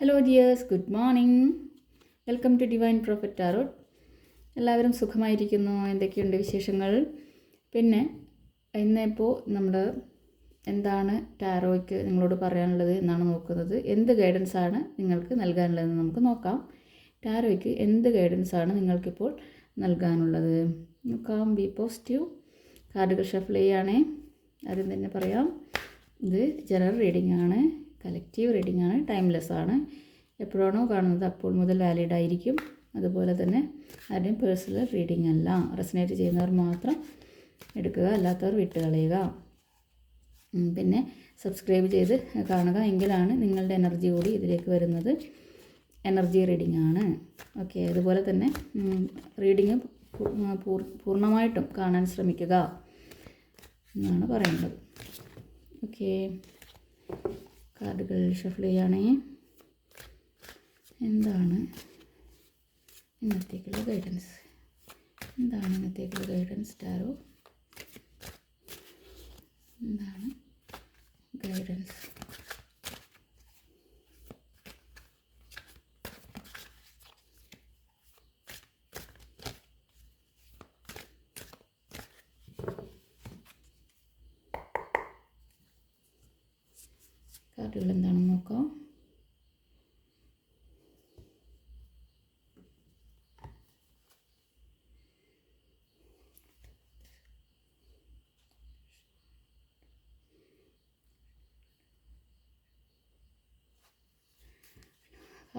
Hello dears good morning welcome to divine prophet tarot എല്ലാവരും സുഖമായിരിക്കുന്നു. എന്തൊക്കെയുണ്ട് വിശേഷങ്ങൾ? പിന്നെ ഇന്നിപ്പോൾ നമ്മൾ എന്താണ് ടാറോയ്ക്ക് നിങ്ങളോട് പറയാനുള്ളത് എന്നാണ് നോക്കുന്നത്. എന്ത് ഗൈഡൻസ് ആണ് നിങ്ങൾക്ക് നൽകാനുള്ളതെന്ന് നമുക്ക് നോക്കാം. ടാറോയ്ക്ക് എന്ത് ഗൈഡൻസ് ആണ് നിങ്ങൾക്കിപ്പോൾ നൽകാനുള്ളത്? നോക്കാം. ബി പോസിറ്റീവ് കാർഡുകൾ ഷഫിൾ ചെയ്യുകയാണേ ആദ്യം തന്നെ പറയാം. ഇത് ജനറൽ റീഡിംഗ് ആണ്. കലക്റ്റീവ് റീഡിംഗ് ആണ്. ടൈംലെസ് ആണ്. എപ്പോഴാണോ കാണുന്നത് അപ്പോൾ മുതൽ വാലിഡ് ആയിരിക്കും. അതുപോലെ തന്നെ ആരുടെയും പേഴ്സണൽ റീഡിംഗ് അല്ല. റെസനേറ്റ് ചെയ്യുന്നവർ മാത്രം എടുക്കുക അല്ലാത്തവർ വിട്ടുകളയുക. കളയുക പിന്നെ സബ്സ്ക്രൈബ് ചെയ്ത് കാണുക എങ്കിലാണ് നിങ്ങളുടെ എനർജി കൂടി ഇതിലേക്ക് വരുന്നത്. എനർജി റീഡിംഗ് ആണ്. ഓക്കെ അതുപോലെ തന്നെ റീഡിങ് പൂർണമായിട്ടും കാണാൻ ശ്രമിക്കുക എന്നാണ് പറയേണ്ടത് ഓക്കെ കാർഡുകൾ ഷഫിൾ ചെയ്യുകയാണെങ്കിൽ എന്താണ് ഇന്നത്തേക്കുള്ള ഗൈഡൻസ് എന്താണ് ഇന്നത്തേക്കുള്ള ഗൈഡൻസ് ടാറോ എന്താണ് ഗൈഡൻസ്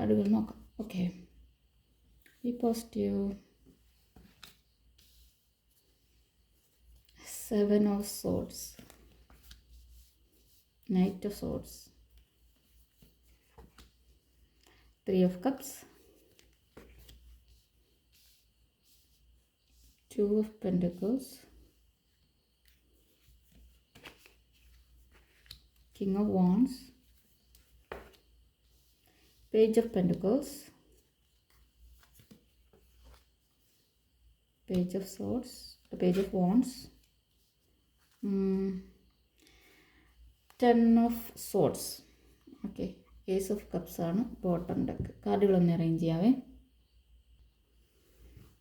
കാർഡുകൾ നോക്കാം okay B positive seven of swords Knight of Swords, Three of Cups, Two of Pentacles, King of Wands, Page of Pentacles, Page of Swords, Page of Wands. Ten of swords okay ace of cups ആണ്. Bottom deck കാർഡുകളൊന്ന് arrange ചെയ്യാവേ.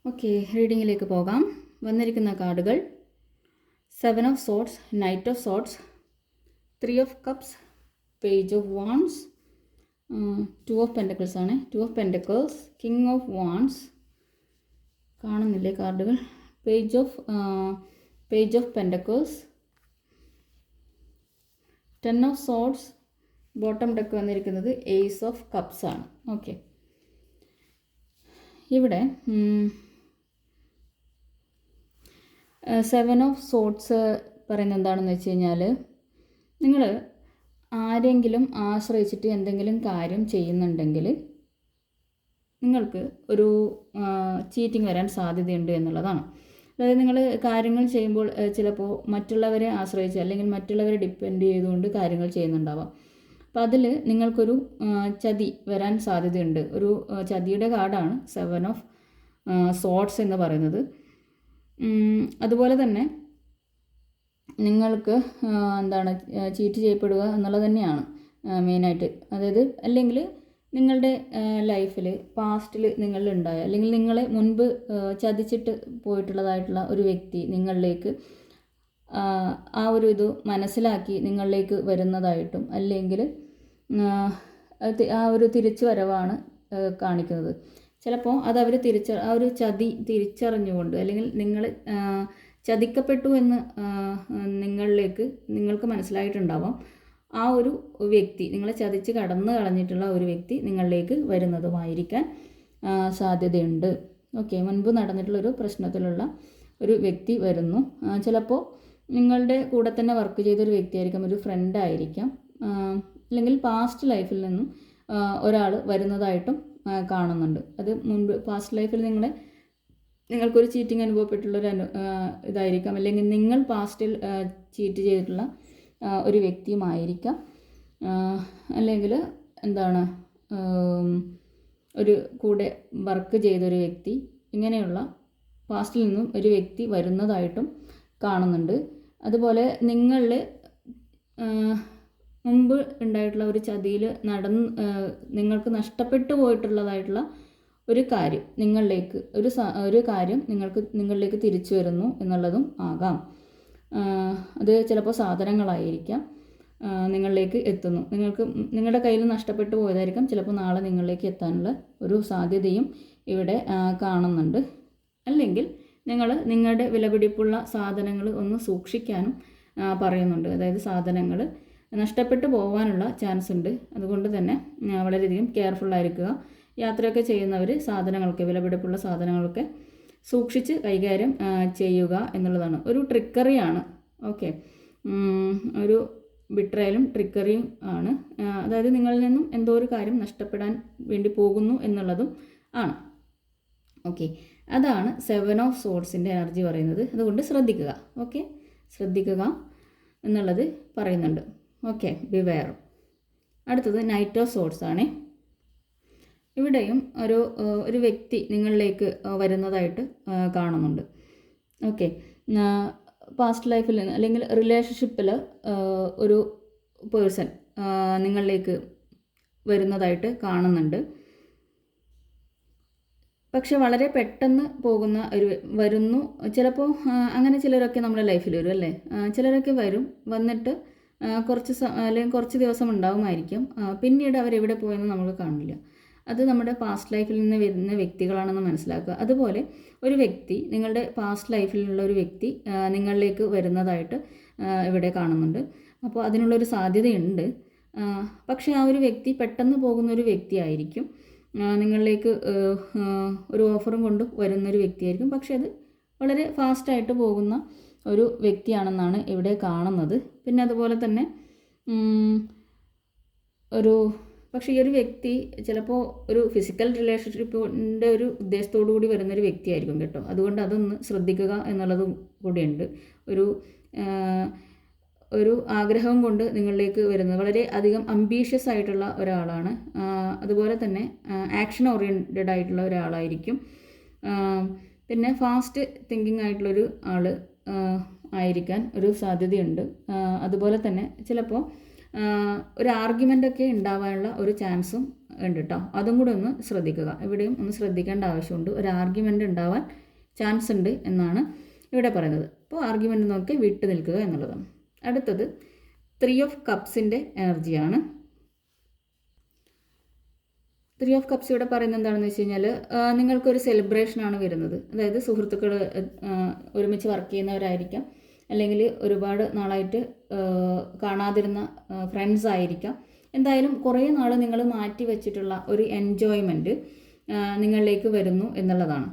Okay റീഡിങ്ങിലേക്ക് പോകാം. വന്നിരിക്കുന്ന കാർഡുകൾ seven of swords. Knight of swords. Three of cups page of wands two of pentacles ആണ്. Two of pentacles king of wands കാണുന്നില്ലേ കാർഡുകൾ? Page of page of pentacles ten of swords bottom deck വന്നിരിക്കുന്നത് ace of cups ആണ്. Okay ഇവിടെ seven of swords പറയുന്നത് എന്താണെന്ന് വെച്ച് കഴിഞ്ഞാൽ നിങ്ങൾ ആരെങ്കിലും ആശ്രയിച്ചിട്ട് എന്തെങ്കിലും കാര്യം ചെയ്യുന്നുണ്ടെങ്കിൽ നിങ്ങൾക്ക് ഒരു ചീറ്റിംഗ് വരാൻ സാധ്യതയുണ്ട് എന്നുള്ളതാണ്. അതായത് നിങ്ങൾ കാര്യങ്ങൾ ചെയ്യുമ്പോൾ ചിലപ്പോൾ മറ്റുള്ളവരെ ആശ്രയിച്ച് അല്ലെങ്കിൽ മറ്റുള്ളവരെ ഡിപ്പെൻഡ് ചെയ്തുകൊണ്ട് കാര്യങ്ങൾ ചെയ്യുന്നുണ്ടാവാം. അപ്പോൾ അതിൽ നിങ്ങൾക്കൊരു ചതി വരാൻ സാധ്യതയുണ്ട്. ഒരു ചതിയുടെ കാർഡാണ് സെവൻ ഓഫ് സോട്ട്സ് എന്ന് പറയുന്നത്. അതുപോലെ തന്നെ നിങ്ങൾക്ക് എന്താണ് ചീറ്റ് ചെയ്യപ്പെടുക എന്നുള്ളത് തന്നെയാണ് മെയിനായിട്ട്. അതായത് അല്ലെങ്കിൽ നിങ്ങളുടെ ലൈഫിൽ പാസ്റ്റിൽ നിങ്ങളിലുണ്ടായ അല്ലെങ്കിൽ നിങ്ങളെ മുൻപ് ചതിച്ചിട്ട് പോയിട്ടുള്ളതായിട്ടുള്ള ഒരു വ്യക്തി നിങ്ങളിലേക്ക് ആ, ഒരു ഇത് മനസ്സിലാക്കി നിങ്ങളിലേക്ക് വരുന്നതായിട്ടും അല്ലെങ്കിൽ ആ, ഒരു തിരിച്ചു വരവാണ് കാണിക്കുന്നത്. ചിലപ്പോൾ അത് അവർ തിരിച്ച ആ ഒരു ചതി തിരിച്ചറിഞ്ഞുകൊണ്ട് അല്ലെങ്കിൽ നിങ്ങൾ ചതിക്കപ്പെട്ടു എന്ന് നിങ്ങളിലേക്ക് നിങ്ങൾക്ക് മനസ്സിലായിട്ടുണ്ടാവാം. ആ ഒരു വ്യക്തി നിങ്ങളെ ചതിച്ച് കടന്നു കളഞ്ഞിട്ടുള്ള ഒരു വ്യക്തി നിങ്ങളിലേക്ക് വരുന്നതുമായിരിക്കാൻ സാധ്യതയുണ്ട്. ഓക്കെ മുൻപ് നടന്നിട്ടുള്ള ഒരു പ്രശ്നത്തിലുള്ള ഒരു വ്യക്തി വരുന്നു. ചിലപ്പോൾ നിങ്ങളുടെ കൂടെ തന്നെ വർക്ക് ചെയ്തൊരു വ്യക്തിയായിരിക്കാം ഒരു ഫ്രണ്ട് ആയിരിക്കാം. അല്ലെങ്കിൽ പാസ്റ്റ് ലൈഫിൽ നിന്നും ഒരാൾ വരുന്നതായിട്ടും കാണുന്നുണ്ട്. അത് മുൻപ് പാസ്റ്റ് ലൈഫിൽ നിങ്ങളെ നിങ്ങൾക്കൊരു ചീറ്റിംഗ് അനുഭവപ്പെട്ടുള്ളൊരു അനു ഇതായിരിക്കാം. അല്ലെങ്കിൽ നിങ്ങൾ പാസ്റ്റിൽ ചീറ്റ് ചെയ്തിട്ടുള്ള ഒരു വ്യക്തിയുമായിരിക്കാം. അല്ലെങ്കിൽ എന്താണ് ഒരു കൂടെ വർക്ക് ചെയ്തൊരു വ്യക്തി ഇങ്ങനെയുള്ള പാസ്റ്റിൽ നിന്നും ഒരു വ്യക്തി വരുന്നതായിട്ടും കാണുന്നുണ്ട്. അതുപോലെ നിങ്ങളിൽ മുമ്പ് ഉണ്ടായിട്ടുള്ള ഒരു ചതിയിൽ നടന്ന് നിങ്ങൾക്ക് നഷ്ടപ്പെട്ടു പോയിട്ടുള്ളതായിട്ടുള്ള ഒരു കാര്യം നിങ്ങളിലേക്ക് ഒരു ഒരു കാര്യം നിങ്ങൾക്ക് നിങ്ങളിലേക്ക് തിരിച്ചു വരുന്നു എന്നുള്ളതും ആകാം. അത് ചിലപ്പോൾ സാധനങ്ങളായിരിക്കാം. നിങ്ങളിലേക്ക് എത്തുന്നു. നിങ്ങൾക്ക് നിങ്ങളുടെ കയ്യിൽ നഷ്ടപ്പെട്ടു പോയതായിരിക്കാം. ചിലപ്പോൾ നാളെ നിങ്ങളിലേക്ക് എത്താനുള്ള ഒരു സാധ്യതയും ഇവിടെ കാണുന്നുണ്ട്. അല്ലെങ്കിൽ നിങ്ങൾ നിങ്ങളുടെ വിലപിടിപ്പുള്ള സാധനങ്ങൾ ഒന്ന് സൂക്ഷിക്കാനും പറയുന്നുണ്ട്. അതായത് സാധനങ്ങൾ നഷ്ടപ്പെട്ടു പോകാനുള്ള ചാൻസ് ഉണ്ട് അതുകൊണ്ട് തന്നെ വളരെയധികം കെയർഫുൾ ആയിരിക്കുക യാത്രയൊക്കെ ചെയ്യുന്നവർ സാധനങ്ങളൊക്കെ വിലപിടിപ്പുള്ള സാധനങ്ങളൊക്കെ സൂക്ഷിച്ച് കൈകാര്യം ചെയ്യുക എന്നുള്ളതാണ്. ഒരു ട്രിക്കറിയാണ്. ഓക്കെ. ഒരു വിട്രയലും ട്രിക്കറിയും ആണ്. അതായത് നിങ്ങളിൽ നിന്നും എന്തോ ഒരു കാര്യം നഷ്ടപ്പെടാൻ വേണ്ടി പോകുന്നു എന്നുള്ളതും ആണ്. ഓക്കെ. അതാണ് സെവൻ ഓഫ് സോഡ്സിന്റെ എനർജി പറയുന്നത്. അതുകൊണ്ട് ശ്രദ്ധിക്കുക. ഓക്കെ. ശ്രദ്ധിക്കുക എന്നുള്ളത് പറയുന്നുണ്ട്. ഓക്കെ. ബിവെയർ അടുത്തത് നൈറ്റ് ഓഫ് സോഡ്സ് ആണ് ഇവിടെയും ഒരു ഒരു വ്യക്തി നിങ്ങളിലേക്ക് വരുന്നതായിട്ട് കാണുന്നുണ്ട്. ഓക്കെ. പാസ്റ്റ് ലൈഫിൽ നിന്ന് അല്ലെങ്കിൽ റിലേഷൻഷിപ്പിൽ ഒരു പേഴ്സൺ നിങ്ങളിലേക്ക് വരുന്നതായിട്ട് കാണുന്നുണ്ട്. പക്ഷെ വളരെ പെട്ടെന്ന് പോകുന്ന ഒരു വരുന്നു. ചിലപ്പോൾ അങ്ങനെ ചിലരൊക്കെ നമ്മുടെ ലൈഫിൽ വരും അല്ലേ? ചിലരൊക്കെ വരും. വന്നിട്ട് കുറച്ച് അല്ലെങ്കിൽ കുറച്ച് ദിവസം ഉണ്ടാവുമായിരിക്കും. പിന്നീട് അവരെവിടെ പോയെന്ന് നമുക്ക് കാണില്ല അത് നമ്മുടെ പാസ്റ്റ് ലൈഫിൽ നിന്ന് വരുന്ന വ്യക്തികളാണെന്ന് മനസ്സിലാക്കുക. അതുപോലെ ഒരു വ്യക്തി നിങ്ങളുടെ പാസ്റ്റ് ലൈഫിലുള്ള ഒരു വ്യക്തി നിങ്ങളിലേക്ക് വരുന്നതായിട്ട് ഇവിടെ കാണുന്നുണ്ട്. അപ്പോൾ അതിനുള്ളൊരു സാധ്യതയുണ്ട്. പക്ഷേ ആ ഒരു വ്യക്തി പെട്ടെന്ന് പോകുന്ന ഒരു വ്യക്തിയായിരിക്കും നിങ്ങളിലേക്ക് ഒരു ഓഫറും കൊണ്ട് വരുന്നൊരു വ്യക്തിയായിരിക്കും പക്ഷേ അത് വളരെ ഫാസ്റ്റായിട്ട് പോകുന്ന ഒരു വ്യക്തിയാണെന്നാണ് ഇവിടെ കാണുന്നത്. പിന്നെ അതുപോലെ തന്നെ ഒരു പക്ഷേ ഈ ഒരു വ്യക്തി ചിലപ്പോൾ ഒരു ഫിസിക്കൽ റിലേഷൻഷിപ്പിന്റെ ഒരു ഉദ്ദേശത്തോടു കൂടി വരുന്നൊരു വ്യക്തിയായിരിക്കും കേട്ടോ. അതുകൊണ്ട് അതൊന്ന് ശ്രദ്ധിക്കുക എന്നുള്ളതും കൂടിയുണ്ട്. ഒരു ഒരു ആഗ്രഹം കൊണ്ട് നിങ്ങളിലേക്ക് വരുന്നത് വളരെ അധികം അംബീഷ്യസ് ആയിട്ടുള്ള ഒരാളാണ്. അതുപോലെ തന്നെ ആക്ഷൻ ഓറിയന്റഡ് ആയിട്ടുള്ള ഒരാളായിരിക്കും. പിന്നെ ഫാസ്റ്റ് തിങ്കിങ് ആയിട്ടുള്ളൊരു ആൾ ആയിരിക്കാൻ ഒരു സാധ്യതയുണ്ട്. അതുപോലെ തന്നെ ചിലപ്പോൾ ഒരു ആർഗ്യുമെന്റൊക്കെ ഉണ്ടാവാനുള്ള ഒരു ചാൻസും ഉണ്ട് കേട്ടോ അതും കൂടെ ഒന്ന് ശ്രദ്ധിക്കുക. ഇവിടെയും ഒന്ന് ശ്രദ്ധിക്കേണ്ട ആവശ്യമുണ്ട്. ഒരു ആർഗ്യുമെന്റ് ഉണ്ടാവാൻ ചാൻസ് ഉണ്ട് എന്നാണ് ഇവിടെ പറയുന്നത്. അപ്പോൾ ആർഗ്യുമെന്റ് നോക്കി വിട്ടു നിൽക്കുക എന്നുള്ളതാണ് അടുത്തത് ത്രീ ഓഫ് കപ്സിന്റെ എനർജിയാണ് ത്രീ ഓഫ് കപ്സ് ഇവിടെ പറയുന്നത് എന്താണെന്ന് വെച്ച് കഴിഞ്ഞാൽ നിങ്ങൾക്കൊരു സെലിബ്രേഷനാണ് വരുന്നത്. അതായത് സുഹൃത്തുക്കൾ ഒരുമിച്ച് വർക്ക് ചെയ്യുന്നവരായിരിക്കാം. അല്ലെങ്കിൽ ഒരുപാട് നാളായിട്ട് കാണാതിരുന്ന ഫ്രണ്ട്സ് ആയിരിക്കാം. എന്തായാലും കുറേ നാൾ നിങ്ങൾ മാറ്റി വെച്ചിട്ടുള്ള ഒരു എൻജോയ്മെന്റ് നിങ്ങളിലേക്ക് വരുന്നു എന്നുള്ളതാണ്.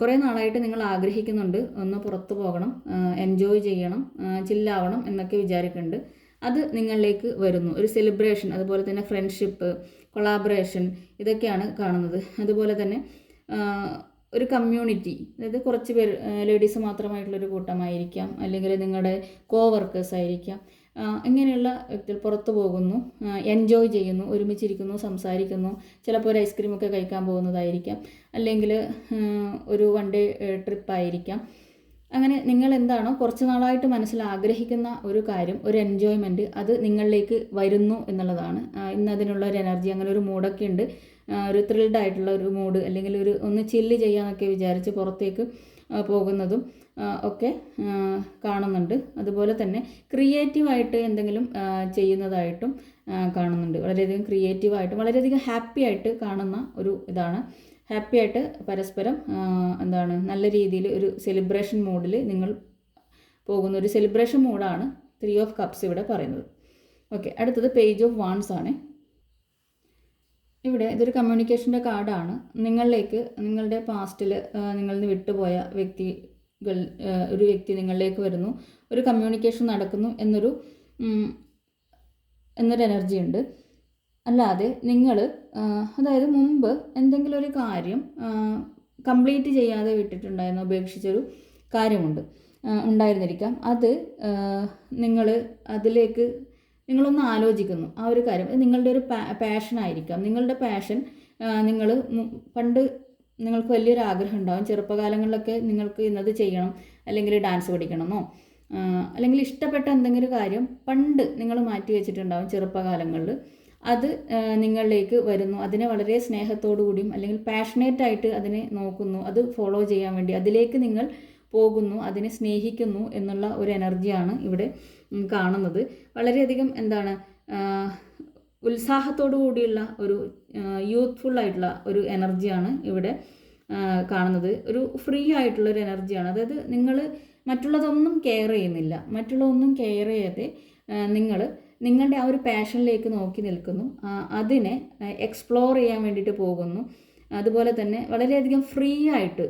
കുറേ നാളായിട്ട് നിങ്ങൾ ആഗ്രഹിക്കുന്നുണ്ട് ഒന്ന് പുറത്തു പോകണം എൻജോയ് ചെയ്യണം ചില്ലാവണം എന്നൊക്കെ വിചാരിക്കുന്നുണ്ട് അത് നിങ്ങളിലേക്ക് വരുന്നു. ഒരു സെലിബ്രേഷൻ അതുപോലെ തന്നെ ഫ്രണ്ട്ഷിപ്പ് കൊളാബറേഷൻ ഇതൊക്കെയാണ് കാണുന്നത്. അതുപോലെ തന്നെ ഒരു കമ്മ്യൂണിറ്റി അതായത് കുറച്ച് പേർ ലേഡീസ് മാത്രമായിട്ടുള്ളൊരു കൂട്ടമായിരിക്കാം അല്ലെങ്കിൽ നിങ്ങളുടെ കോവർക്കേഴ്സ് ആയിരിക്കാം. ഇങ്ങനെയുള്ള വ്യക്തികൾ പുറത്തു പോകുന്നു എൻജോയ് ചെയ്യുന്നു ഒരുമിച്ചിരിക്കുന്നു സംസാരിക്കുന്നു ചിലപ്പോൾ ഒരു ഐസ്ക്രീമൊക്കെ കഴിക്കാൻ പോകുന്നതായിരിക്കാം അല്ലെങ്കിൽ ഒരു വൺ ഡേ ട്രിപ്പായിരിക്കാം അങ്ങനെ നിങ്ങൾ എന്താണോ കുറച്ച് നാളായിട്ട് മനസ്സിൽ ആഗ്രഹിക്കുന്ന ഒരു കാര്യം ഒരു എൻജോയ്മെന്റ് അത് നിങ്ങളിലേക്ക് വരുന്നു എന്നുള്ളതാണ്. ഇന്ന് അതിനുള്ള ഒരു എനർജി അങ്ങനെ ഒരു മൂഡൊക്കെ ഉണ്ട്. ഒരു ത്രിൽഡ് ആയിട്ടുള്ള ഒരു മൂഡ് അല്ലെങ്കിൽ ഒരു ഒന്ന് ചില്ല് ചെയ്യാമെന്നൊക്കെ വിചാരിച്ച് പുറത്തേക്ക് പോകുന്നതും ഒക്കെ കാണുന്നുണ്ട്. അതുപോലെ തന്നെ ക്രിയേറ്റീവായിട്ട് എന്തെങ്കിലും ചെയ്യുന്നതായിട്ടും കാണുന്നുണ്ട്. വളരെയധികം ക്രിയേറ്റീവായിട്ടും വളരെയധികം ഹാപ്പി ആയിട്ട് കാണുന്ന ഒരു ഇതാണ്. ഹാപ്പി ആയിട്ട് പരസ്പരം എന്താണ് നല്ല രീതിയിൽ ഒരു സെലിബ്രേഷൻ മൂഡിൽ നിങ്ങൾ പോകുന്ന ഒരു സെലിബ്രേഷൻ മൂഡാണ് ത്രീ ഓഫ് കപ്സ് ഇവിടെ പറയുന്നത്. ഓക്കെ അടുത്തത് പേജ് ഓഫ് വാൺസ് ആണ്. ഇവിടെ ഇതൊരു കമ്മ്യൂണിക്കേഷന്റെ കാർഡാണ്. നിങ്ങളിലേക്ക് നിങ്ങളുടെ പാസ്റ്റിൽ നിങ്ങളിൽ നിന്ന് വിട്ടുപോയ വ്യക്തികൾ ഒരു വ്യക്തി നിങ്ങളിലേക്ക് വരുന്നു. ഒരു കമ്മ്യൂണിക്കേഷൻ നടക്കുന്നു എന്നൊരു എന്നൊരു എനർജി ഉണ്ട്. അല്ലാതെ നിങ്ങൾ അതായത് മുമ്പ് എന്തെങ്കിലും ഒരു കാര്യം കംപ്ലീറ്റ് ചെയ്യാതെ വിട്ടിട്ടുണ്ടായിരുന്ന ഉപേക്ഷിച്ചൊരു കാര്യമുണ്ട് ഉണ്ടായിരുന്നിരിക്കാം. അത് നിങ്ങൾ അതിലേക്ക് നിങ്ങളൊന്ന് ആലോചിക്കുന്നു. ആ ഒരു കാര്യം. നിങ്ങളുടെ ഒരു പാഷൻ ആയിരിക്കാം. നിങ്ങളുടെ പാഷൻ നിങ്ങൾ പണ്ട് നിങ്ങൾക്ക് വലിയൊരു ആഗ്രഹം ഉണ്ടാകും ചെറുപ്പകാലങ്ങളിലൊക്കെ നിങ്ങൾക്ക് ഇന്നത് ചെയ്യണം. അല്ലെങ്കിൽ ഡാൻസ് പഠിക്കണമെന്നോ അല്ലെങ്കിൽ ഇഷ്ടപ്പെട്ട എന്തെങ്കിലും കാര്യം പണ്ട് നിങ്ങൾ മാറ്റി വെച്ചിട്ടുണ്ടാവും ചെറുപ്പകാലങ്ങളിൽ. അത് നിങ്ങളിലേക്ക് വരുന്നു. അതിനെ വളരെ സ്നേഹത്തോടു കൂടിയും അല്ലെങ്കിൽ പാഷനേറ്റ് ആയിട്ട് അതിനെ നോക്കുന്നു. അത് ഫോളോ ചെയ്യാൻ വേണ്ടി അതിലേക്ക് നിങ്ങൾ പോകുന്നു. അതിനെ സ്നേഹിക്കുന്നു എന്നുള്ള ഒരു എനർജിയാണ് ഇവിടെ കാണുന്നത്. വളരെയധികം എന്താണ് ഉത്സാഹത്തോടു കൂടിയുള്ള ഒരു യൂത്ത്ഫുൾ ആയിട്ടുള്ള ഒരു എനർജിയാണ് ഇവിടെ കാണുന്നത്. ഒരു ഫ്രീ ആയിട്ടുള്ള ഒരു എനർജിയാണ് അതായത് നിങ്ങൾ മറ്റുള്ളതൊന്നും കെയർ ചെയ്യുന്നില്ല. മറ്റുള്ളതൊന്നും കെയർ ചെയ്യാതെ നിങ്ങൾ നിങ്ങളുടെ ആ ഒരു പാഷനിലേക്ക് നോക്കി നിൽക്കുന്നു. അതിനെ എക്സ്പ്ലോർ ചെയ്യാൻ വേണ്ടിയിട്ട് പോകുന്നു. അതുപോലെ തന്നെ വളരെയധികം ഫ്രീ ആയിട്ട്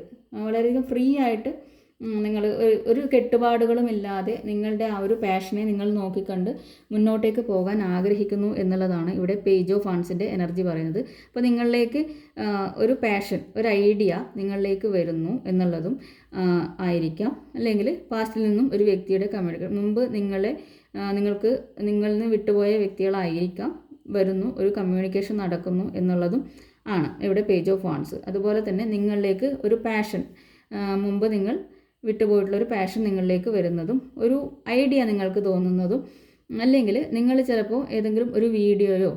വളരെയധികം ഫ്രീ ആയിട്ട് നിങ്ങൾ ഒരു കെട്ടുപാടുകളും ഇല്ലാതെ നിങ്ങളുടെ ആ ഒരു പാഷനെ നിങ്ങൾ നോക്കിക്കണ്ട് മുന്നോട്ടേക്ക് പോകാൻ ആഗ്രഹിക്കുന്നു എന്നുള്ളതാണ് ഇവിടെ പേജ് ഓഫ് ഫണ്ട്സിന്റെ എനർജി പറയുന്നത്. അപ്പോൾ നിങ്ങളിലേക്ക് ഒരു പാഷൻ ഒരു ഐഡിയ നിങ്ങളിലേക്ക് വരുന്നു എന്നുള്ളതും ആയിരിക്കാം. അല്ലെങ്കിൽ പാസ്റ്റിൽ നിന്നും ഒരു വ്യക്തിയുടെ കമ്മ്യൂണിക്കേഷൻ മുമ്പ് നിങ്ങളെ നിങ്ങൾക്ക് നിങ്ങളിൽ നിന്ന് വിട്ടുപോയ വ്യക്തികളായിരിക്കാം വരുന്നു ഒരു കമ്മ്യൂണിക്കേഷൻ നടക്കുന്നു എന്നുള്ളതും ആണ് ഇവിടെ പേജ് ഓഫ് വാൺസ് അതുപോലെ തന്നെ നിങ്ങളിലേക്ക് ഒരു പാഷൻ മുമ്പ് നിങ്ങൾ വിട്ടുപോയിട്ടുള്ള ഒരു പാഷൻ നിങ്ങളിലേക്ക് വരുന്നതും ഒരു ഐഡിയ നിങ്ങൾക്ക് തോന്നുന്നതും അല്ലെങ്കിൽ നിങ്ങൾ ചിലപ്പോൾ ഏതെങ്കിലും ഒരു വീഡിയോയോ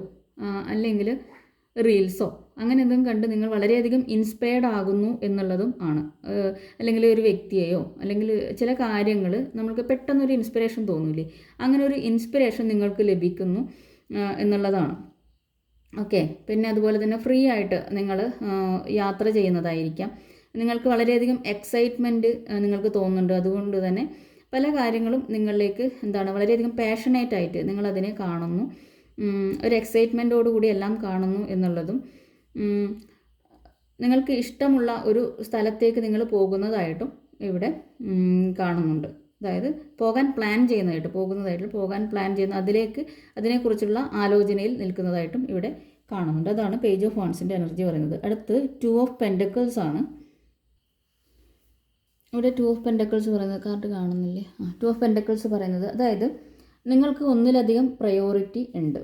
അല്ലെങ്കിൽ റീൽസോ അങ്ങനെ എന്തെങ്കിലും കണ്ട് നിങ്ങൾ വളരെയധികം ഇൻസ്പയർഡ് ആകുന്നു എന്നുള്ളതും ആണ്. അല്ലെങ്കിൽ ഒരു വ്യക്തിയെയോ അല്ലെങ്കിൽ ചില കാര്യങ്ങൾ നമ്മൾക്ക് പെട്ടെന്നൊരു ഇൻസ്പിറേഷൻ തോന്നില്ലേ അങ്ങനെ ഒരു ഇൻസ്പിറേഷൻ നിങ്ങൾക്ക് ലഭിക്കുന്നു എന്നുള്ളതാണ്. ഓക്കെ പിന്നെ അതുപോലെ തന്നെ ഫ്രീ ആയിട്ട് നിങ്ങൾ യാത്ര ചെയ്യുന്നതായിരിക്കാം. നിങ്ങൾക്ക് വളരെയധികം എക്സൈറ്റ്മെന്റ് നിങ്ങൾക്ക് തോന്നുന്നുണ്ട്. അതുകൊണ്ട് തന്നെ പല കാര്യങ്ങളും നിങ്ങളിലേക്ക് എന്താണ് വളരെയധികം പാഷനേറ്റ് ആയിട്ട് നിങ്ങളതിനെ കാണുന്നു. ഒരു എക്സൈറ്റ്മെന്റോടു കൂടി എല്ലാം കാണുന്നു എന്നുള്ളതും നിങ്ങൾക്ക് ഇഷ്ടമുള്ള ഒരു സ്ഥലത്തേക്ക് നിങ്ങൾ പോകുന്നതായിട്ടും ഇവിടെ കാണുന്നുണ്ട്. അതായത് പോകാൻ പ്ലാൻ ചെയ്യുന്നതായിട്ട് പോകുന്നതായിട്ട് പോകാൻ പ്ലാൻ ചെയ്യുന്ന അതിലേക്ക് അതിനെക്കുറിച്ചുള്ള ആലോചനയിൽ നിൽക്കുന്നതായിട്ടും ഇവിടെ കാണുന്നുണ്ട്. അതാണ് പേജ് ഓഫ് ഫോൺസിന്റെ എനർജി പറയുന്നത്. അടുത്ത് ടു ഓഫ് പെൻഡക്കിൾസ് ആണ്. ഇവിടെ ടു ഓഫ് പെൻഡക്കിൾസ് പറയുന്നത് കാർഡ് കാണുന്നില്ലേ? ആ ടു ഓഫ് പെൻഡക്കിൾസ് പറയുന്നത് അതായത് നിങ്ങൾക്ക് ഒന്നിലധികം പ്രയോറിറ്റി ഉണ്ട്.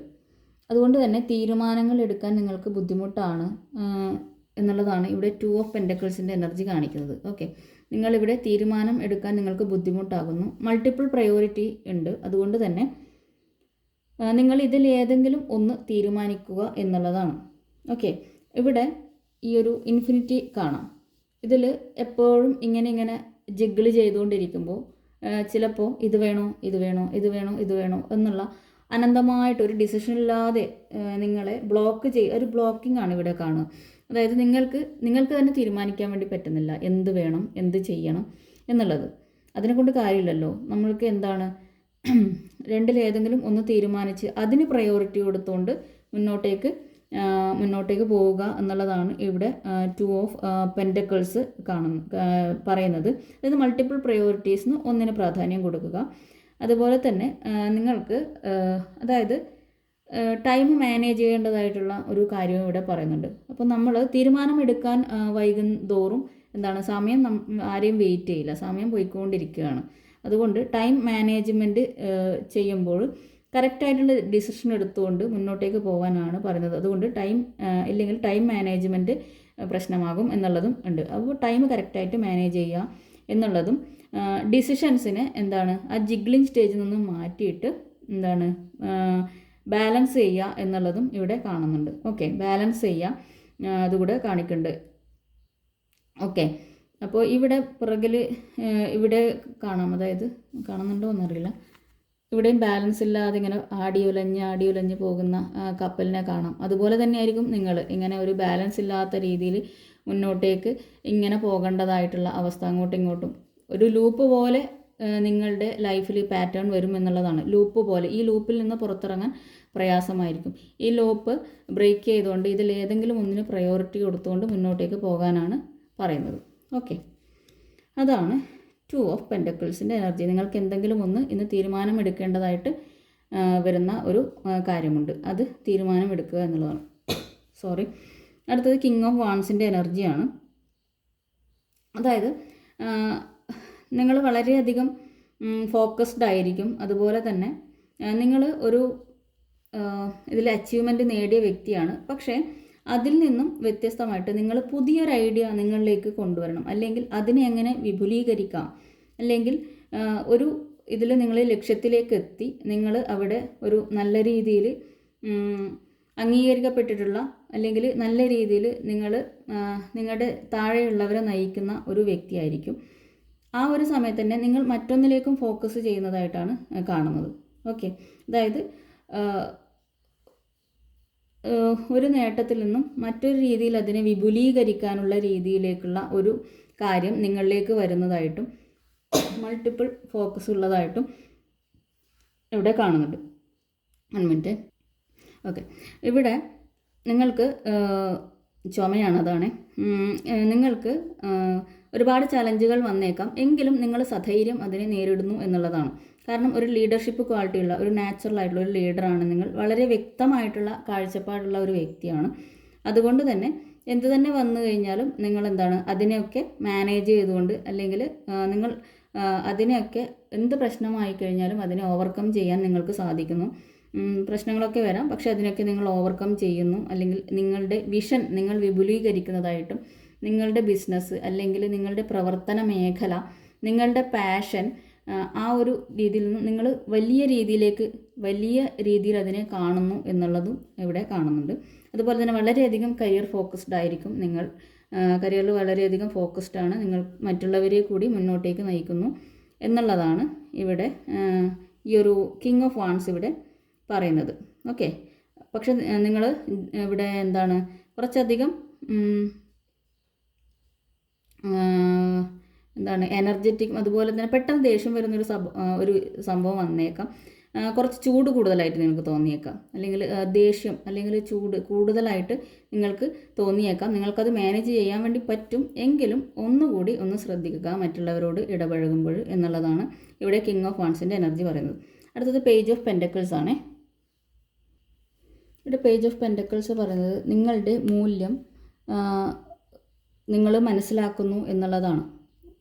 അതുകൊണ്ട് തന്നെ തീരുമാനങ്ങൾ എടുക്കാൻ നിങ്ങൾക്ക് ബുദ്ധിമുട്ടാണ് എന്നുള്ളതാണ് ഇവിടെ ടു ഓഫ് പെൻഡക്കിൾസിന്റെ എനർജി കാണിക്കുന്നത്. ഓക്കെ നിങ്ങളിവിടെ തീരുമാനം എടുക്കാൻ നിങ്ങൾക്ക് ബുദ്ധിമുട്ടാകുന്നു. മൾട്ടിപ്പിൾ പ്രയോറിറ്റി ഉണ്ട്. അതുകൊണ്ട് തന്നെ നിങ്ങൾ ഇതിൽ ഏതെങ്കിലും ഒന്ന് തീരുമാനിക്കുക എന്നുള്ളതാണ്. ഓക്കെ ഇവിടെ ഈ ഒരു ഇൻഫിനിറ്റി കാണാം. ഇതിൽ എപ്പോഴും ഇങ്ങനെ ഇങ്ങനെ ജിഗിൾ ചെയ്തുകൊണ്ടിരിക്കുമ്പോൾ ചിലപ്പോൾ ഇത് വേണോ ഇത് വേണോ ഇത് വേണോ ഇത് വേണോ എന്നുള്ള അനന്തമായിട്ട് ഒരു ഡിസിഷൻ ഇല്ലാതെ നിങ്ങളെ ബ്ലോക്ക് ചെയ്യുക ഒരു ബ്ലോക്കിംഗ് ആണ് ഇവിടെ കാണുക. അതായത് നിങ്ങൾക്ക് നിങ്ങൾക്ക് തന്നെ തീരുമാനിക്കാൻ വേണ്ടി പറ്റുന്നില്ല എന്ത് വേണം എന്ത് ചെയ്യണം എന്നുള്ളത്. അതിനെക്കൊണ്ട് കാര്യമില്ലല്ലോ. നമ്മൾക്ക് എന്താണ് രണ്ടിലേതെങ്കിലും ഒന്ന് തീരുമാനിച്ച് അതിന് പ്രയോറിറ്റി കൊടുത്തുകൊണ്ട് മുന്നോട്ടേക്ക് മുന്നോട്ടേക്ക് പോവുക എന്നുള്ളതാണ് ഇവിടെ ടു ഓഫ് പെന്റക്കിൾസ് കാണുന്നു പറയുന്നത്. അതായത് മൾട്ടിപ്പിൾ പ്രയോറിറ്റീസിന് ഒന്നിന് പ്രാധാന്യം കൊടുക്കുക. അതുപോലെ തന്നെ നിങ്ങൾക്ക് അതായത് ടൈം മാനേജ് ചെയ്യേണ്ടതായിട്ടുള്ള ഒരു കാര്യവും ഇവിടെ പറയുന്നുണ്ട്. അപ്പോൾ നമ്മൾ തീരുമാനമെടുക്കാൻ ആ, വൈകും തോറും എന്താണ് സമയം ആരെയും വെയിറ്റ് ചെയ്യില്ല. സമയം പോയിക്കൊണ്ടിരിക്കുകയാണ്. അതുകൊണ്ട് ടൈം മാനേജ്മെന്റ് ചെയ്യുമ്പോൾ കറക്റ്റായിട്ടുള്ള ഡിസിഷൻ എടുത്തുകൊണ്ട് മുന്നോട്ടേക്ക് പോകാനാണ് പറയുന്നത്. അതുകൊണ്ട് ടൈം ഇല്ലെങ്കിൽ ടൈം മാനേജ്മെന്റ് പ്രശ്നമാകും എന്നുള്ളതും ഉണ്ട്. അപ്പോൾ ടൈം കറക്റ്റായിട്ട് മാനേജ് ചെയ്യുക എന്നുള്ളതും ഡിസിഷൻസിനെ എന്താണ് ആ ജിഗ്ലിംഗ് സ്റ്റേജിൽ നിന്നും മാറ്റിയിട്ട് എന്താണ് ബാലൻസ് ചെയ്യുക എന്നുള്ളതും ഇവിടെ കാണുന്നുണ്ട്. ഓക്കെ ബാലൻസ് ചെയ്യുക അതുകൂടെ കാണിക്കുന്നുണ്ട്. ഓക്കെ അപ്പോൾ ഇവിടെ പുറകിൽ ഇവിടെ കാണാം. അതായത് കാണുന്നുണ്ടോ എന്നറിയില്ല. ഇവിടെയും ബാലൻസ് ഇല്ലാതെ ഇങ്ങനെ ആടി ഉലഞ്ഞ് ആടി ഉലഞ്ഞ് പോകുന്ന കപ്പലിനെ കാണാം. അതുപോലെ തന്നെയായിരിക്കും നിങ്ങൾ ഇങ്ങനെ ഒരു ബാലൻസ് ഇല്ലാത്ത രീതിയിൽ മുന്നോട്ടേക്ക് ഇങ്ങനെ പോകേണ്ടതായിട്ടുള്ള അവസ്ഥ അങ്ങോട്ടും ഇങ്ങോട്ടും. ഒരു ലൂപ്പ് പോലെ നിങ്ങളുടെ ലൈഫിൽ പാറ്റേൺ വരും എന്നുള്ളതാണ്. ലൂപ്പ് പോലെ. ഈ ലൂപ്പിൽ നിന്ന് പുറത്തിറങ്ങാൻ പ്രയാസമായിരിക്കും. ഈ ലൂപ്പ് ബ്രേക്ക് ചെയ്തുകൊണ്ട് ഇതിൽ ഏതെങ്കിലും ഒന്നിന് പ്രയോറിറ്റി കൊടുത്തുകൊണ്ട് മുന്നോട്ടേക്ക് പോകാനാണ് പറയുന്നത്. ഓക്കെ അതാണ് ടു ഓഫ് പെൻഡക്കിൾസിന്റെ എനർജി നിങ്ങൾക്ക് എന്തെങ്കിലും ഒന്ന് ഇന്ന് തീരുമാനമെടുക്കേണ്ടതായിട്ട് വരുന്ന ഒരു കാര്യമുണ്ട്. അത് തീരുമാനമെടുക്കുക എന്നുള്ളതാണ്. സോറി അടുത്തത് കിങ് ഓഫ് വാൺസിന്റെ എനർജിയാണ് അതായത് നിങ്ങൾ വളരെയധികം ഫോക്കസ്ഡ് ആയിരിക്കും. അതുപോലെ തന്നെ നിങ്ങൾ ഒരു ഇതിൽ അച്ചീവ്മെന്റ് നേടിയ വ്യക്തിയാണ്. പക്ഷേ അതിൽ നിന്നും വ്യത്യസ്തമായിട്ട് നിങ്ങൾ പുതിയൊരു ഐഡിയ നിങ്ങളിലേക്ക് കൊണ്ടുവരണം. അല്ലെങ്കിൽ അതിനെ എങ്ങനെ വിപുലീകരിക്കാം. അല്ലെങ്കിൽ ഒരു ഇതിൽ നിങ്ങൾ ലക്ഷ്യത്തിലേക്ക് എത്തി നിങ്ങൾ അവിടെ ഒരു നല്ല രീതിയിൽ അംഗീകരിക്കപ്പെട്ടിട്ടുള്ള അല്ലെങ്കിൽ നല്ല രീതിയിൽ നിങ്ങൾ നിങ്ങളുടെ താഴെയുള്ളവരെ നയിക്കുന്ന ഒരു വ്യക്തിയായിരിക്കും. ആ ഒരു സമയത്ത് തന്നെ നിങ്ങൾ മറ്റൊന്നിലേക്കും ഫോക്കസ് ചെയ്യുന്നതായിട്ടാണ് കാണുന്നത്. ഓക്കെ അതായത് ഒരു നേട്ടത്തിൽ നിന്നും മറ്റൊരു രീതിയിൽ അതിനെ വിപുലീകരിക്കാനുള്ള രീതിയിലേക്കുള്ള ഒരു കാര്യം നിങ്ങളിലേക്ക് വരുന്നതായിട്ടും മൾട്ടിപ്പിൾ ഫോക്കസ് ഉള്ളതായിട്ടും ഇവിടെ കാണുന്നുണ്ട്. വൺ ഓക്കെ ഇവിടെ നിങ്ങൾക്ക് ചുമയാണ് അതാണ്. നിങ്ങൾക്ക് ഒരുപാട് ചലഞ്ചുകൾ വന്നേക്കാം. എങ്കിലും നിങ്ങൾ സധൈര്യം അതിനെ നേരിടുന്നു എന്നുള്ളതാണ്. കാരണം ഒരു ലീഡർഷിപ്പ് ക്വാളിറ്റി ഉള്ള ഒരു നാച്ചുറൽ ആയിട്ടുള്ള ഒരു ലീഡറാണ് നിങ്ങൾ. വളരെ വ്യക്തമായിട്ടുള്ള കാഴ്ചപ്പാടുള്ള ഒരു വ്യക്തിയാണ്. അതുകൊണ്ട് തന്നെ എന്ത് തന്നെ വന്നു കഴിഞ്ഞാലും നിങ്ങൾ എന്താണ് അതിനെയൊക്കെ മാനേജ് ചെയ്തുകൊണ്ട് അല്ലെങ്കിൽ നിങ്ങൾ അതിനെയൊക്കെ എന്ത് പ്രശ്നമായി കഴിഞ്ഞാലും അതിനെ ഓവർകം ചെയ്യാൻ നിങ്ങൾക്ക് സാധിക്കുന്നു. പ്രശ്നങ്ങളൊക്കെ വരാം. പക്ഷേ അതിനൊക്കെ നിങ്ങൾ ഓവർകം ചെയ്യുന്നു. അല്ലെങ്കിൽ നിങ്ങളുടെ വിഷൻ നിങ്ങൾ വിപുലീകരിക്കുന്നതായിട്ടും നിങ്ങളുടെ ബിസിനസ് അല്ലെങ്കിൽ നിങ്ങളുടെ പ്രവർത്തന മേഖല നിങ്ങളുടെ പാഷൻ ആ ഒരു രീതിയിൽ നിന്ന് നിങ്ങൾ വലിയ രീതിയിലേക്ക് വലിയ രീതിയിൽ അതിനെ കാണുന്നു എന്നുള്ളതും ഇവിടെ കാണുന്നുണ്ട്. അതുപോലെ തന്നെ വളരെയധികം കരിയർ ഫോക്കസ്ഡ് ആയിരിക്കും നിങ്ങൾ. കരിയറിൽ വളരെയധികം ഫോക്കസ്ഡ് ആണ്. നിങ്ങൾ മറ്റുള്ളവരെ കൂടി മുന്നോട്ടേക്ക് നയിക്കുന്നു എന്നുള്ളതാണ് ഇവിടെ ഈ ഒരു കിങ് ഓഫ് വാൺസ് ഇവിടെ പറയുന്നത്. ഓക്കെ പക്ഷെ നിങ്ങൾ ഇവിടെ എന്താണ്? കുറച്ചധികം എന്താണ് എനർജറ്റിക് അതുപോലെ തന്നെ പെട്ടെന്ന് ദേഷ്യം വരുന്നൊരു സബ് ഒരു സംഭവം വന്നേക്കാം. കുറച്ച് ചൂട് കൂടുതലായിട്ട് നിങ്ങൾക്ക് തോന്നിയേക്കാം. അല്ലെങ്കിൽ ദേഷ്യം അല്ലെങ്കിൽ ചൂട് കൂടുതലായിട്ട് നിങ്ങൾക്ക് തോന്നിയേക്കാം. നിങ്ങൾക്കത് മാനേജ് ചെയ്യാൻ വേണ്ടി പറ്റും എങ്കിലും ഒന്നുകൂടി ഒന്ന് ശ്രദ്ധിക്കുക. മറ്റുള്ളവരോട് ഇടപഴകുമ്പോൾ എന്നുള്ളതാണ് ഇവിടെ കിങ് ഓഫ് വാൺസിന്റെ എനർജി പറയുന്നത്. അടുത്തത് പേജ് ഓഫ് പെൻഡക്കിൾസ് ആണ്. ഇവിടെ പേജ് ഓഫ് പെൻഡക്കിൾസ് പറയുന്നത് നിങ്ങളുടെ മൂല്യം നിങ്ങൾ മനസ്സിലാക്കുന്നു എന്നുള്ളതാണ്.